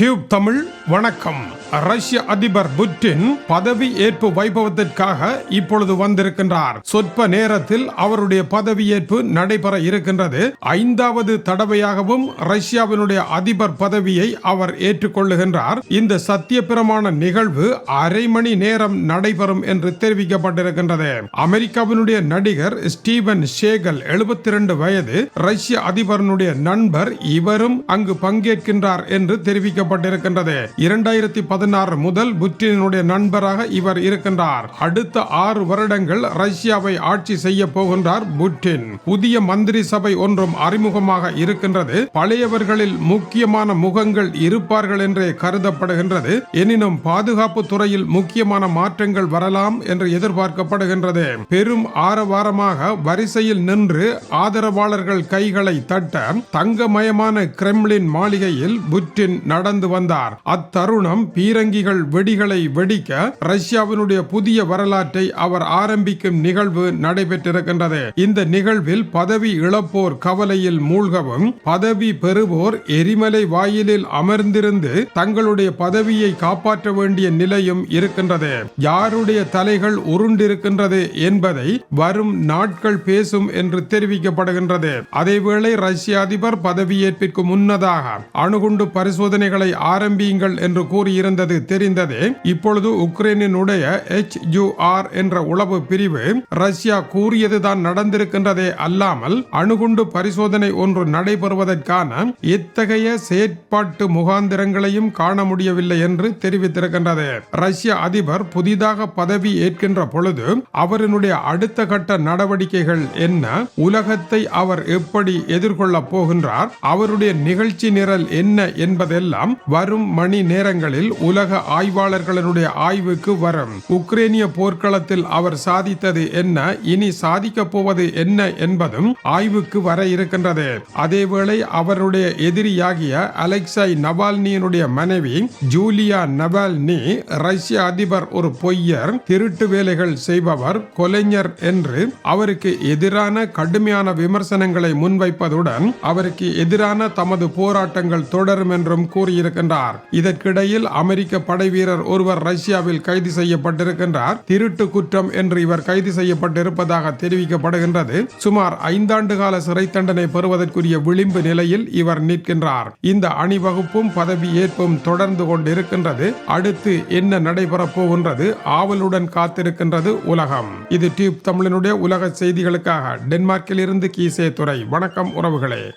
Tube Tamil வணக்கம். ரஷ்ய அதிபர் புட்டின் பதவி ஏற்பு வைபவத்திற்காக இப்பொழுது வந்திருக்கின்றார். சொற்ப நேரத்தில் அவருடைய பதவியேற்பு நடைபெற இருக்கின்றது. ஐந்தாவது தடவையாகவும் ரஷ்யாவினுடைய அதிபர் பதவியை அவர் ஏற்றுக்கொள்ளுகின்றார். இந்த சத்திய பிரமாண நிகழ்வு அரை மணி நேரம் நடைபெறும் என்று தெரிவிக்கப்பட்டிருக்கின்றது. அமெரிக்காவினுடைய நடிகர் ஸ்டீவன் ஷேகல் 72 வயது ரஷ்ய அதிபரனுடைய நண்பர் இவரும் அங்கு பங்கேற்கின்றார் என்று தெரிவிக்கப்பட்டிருக்கின்றது இரண்டாயிரத்தி பதினாறு முதல் புட்டினுடைய நண்பராக இவர் இருக்கின்றார். அடுத்த ஆறு வருடங்கள் ரஷ்யாவை ஆட்சி செய்ய போகின்றார் புட்டின். புதிய மந்திரி சபை ஒன்றும் அறிமுகமாக இருக்கின்றது. பழையவர்களில் முக்கியமான முகங்கள் இருப்பார்கள் என்றே கருதப்படுகின்றது. எனினும் பாதுகாப்பு துறையில் முக்கியமான மாற்றங்கள் வரலாம் என்று எதிர்பார்க்கப்படுகின்றது. பெரும் ஆரவாரமாக வரிசையில் நின்று ஆதரவாளர்கள் கைகளை தட்ட தங்கமயமான கிரெம்ளின் மாளிகையில் புட்டின் நடந்து வந்தார். அத்தருணம் பீரங்கிகள் வெடிகளை வெடிக்க ரஷ்யாவினுடைய புதிய வரலாற்றை அவர் ஆரம்பிக்கும் நிகழ்வு நடைபெற்றிருக்கின்றது. இந்த நிகழ்வில் பதவி இழப்போர் கவலையில் மூழ்கவும் பதவி பெறுவோர் எரிமலை வாயிலில் அமர்ந்திருந்து தங்களுடைய பதவியை காப்பாற்ற வேண்டிய நிலையும் இருக்கின்றது. யாருடைய தலைகள் உருண்டிருக்கின்றது என்பதை வரும் நாட்கள் பேசும் என்று தெரிவிக்கப்படுகின்றது. அதேவேளை ரஷ்ய அதிபர் பதவியேற்பிற்கு முன்னதாக அணுகுண்டு பரிசோதனைகளை தாக்குதலை ஆரம்பியுங்கள் என்று கூறியிருந்தது தெரிந்ததே. இப்பொழுது உக்ரைனினுடைய எச் யூ ஆர் என்ற உளவு பிரிவு ரஷ்யா கூறியதுதான் நடந்திருக்கின்றதே அல்லாமல் அணுகுண்டு பரிசோதனை ஒன்று நடைபெறுவதற்கான இத்தகைய செயற்பாட்டு முகாந்திரங்களையும் காண முடியவில்லை என்று தெரிவித்திருக்கின்றது. ரஷ்ய அதிபர் புதிதாக பதவி ஏற்கின்ற பொழுது அவரினுடைய அடுத்த கட்ட நடவடிக்கைகள் என்ன? உலகத்தை அவர் எப்படி எதிர்கொள்ளப் போகின்றார்? அவருடைய நிகழ்ச்சி நிரல் என்ன என்பதெல்லாம் வரும் மணி நேரங்களில் உலக ஆய்வாளர்களுடைய ஆய்வுக்கு வரும். உக்ரேனிய போர்க்களத்தில் அவர் சாதித்தது என்ன இனி சாதிக்க போவது என்ன என்பதும் ஆய்வுக்கு வர இருக்கின்றது. அதேவேளை அவருடைய எதிரியாகிய அலெக்சை நவால்னியினுடைய மனைவி ஜூலியா நவால்னி ரஷ்ய அதிபர் ஒரு பொய்யர் திருட்டு வேலைகள் செய்பவர் கொலைஞர் என்று அவருக்கு எதிரான கடுமையான விமர்சனங்களை முன்வைப்பதுடன் அவருக்கு எதிரான தமது போராட்டங்கள் தொடரும் என்றும் செய்திருக்கின்றார் இதற்கிடையில் அமெரிக்க படை வீரர் ஒருவர் ரஷ்யாவில் கைது செய்யப்பட்டிருக்கின்றார். திருட்டு குற்றம் என்று இவர் கைது செய்யப்பட்டிருப்பதாக தெரிவிக்கப்படுகின்றது. சுமார் ஐந்தாண்டு கால சிறை தண்டனை பெறுவதற்குரிய விளிம்பு நிலையில் இவர் நிற்கின்றார். இந்த அணிவகுப்பும் பதவி ஏற்பும் தொடர்ந்து கொண்டிருக்கின்றது. அடுத்து என்ன நடைபெறப் போகின்றது? ஆவலுடன் காத்திருக்கின்றது உலகம். இது டியூப் தமிழனுடைய உலக செய்திகளுக்காக. டென்மார்க்கில் இருந்து கீசே துறை வணக்கம் உறவுகளே.